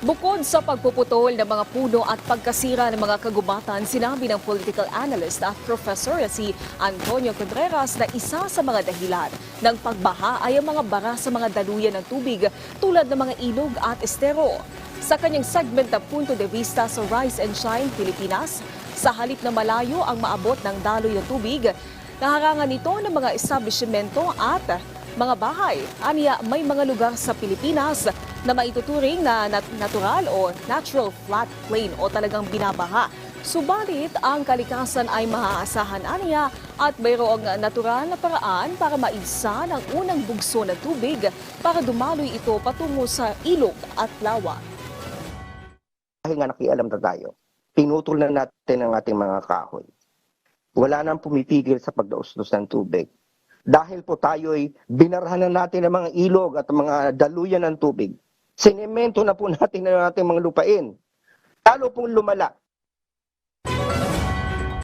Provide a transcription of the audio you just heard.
Bukod sa pagpuputol ng mga puno at pagkasira ng mga kagubatan, sinabi ng political analyst at professor na si Antonio Contreras na isa sa mga dahilan ng pagbaha ay ang mga bara sa mga daluyan ng tubig tulad ng mga ilog at estero. Sa kanyang segment na punto de vista sa Rise and Shine Pilipinas, sa halip na malayo ang maabot ng daloy ng tubig, naharangan ito ng mga establishmento at mga bahay. Aniya, may mga lugar sa Pilipinas na maituturing na nat- natural o natural flat plain o talagang binabaha. Subalit, ang kalikasan ay maaasahan aniya at mayroong natural na paraan para maisa ang unang bugso ng tubig para dumaloy ito patungo sa ilog at lawa. dahil nga nakialam na tayo, pinutol na natin ang ating mga kahoy. Wala nang pumipigil sa pagdaustos ng tubig. Dahil po tayo'y binarhan na natin ang mga ilog at mga daluyan ng tubig. Sinemento na po natin ang ating mga lupain. Lalo pong lumala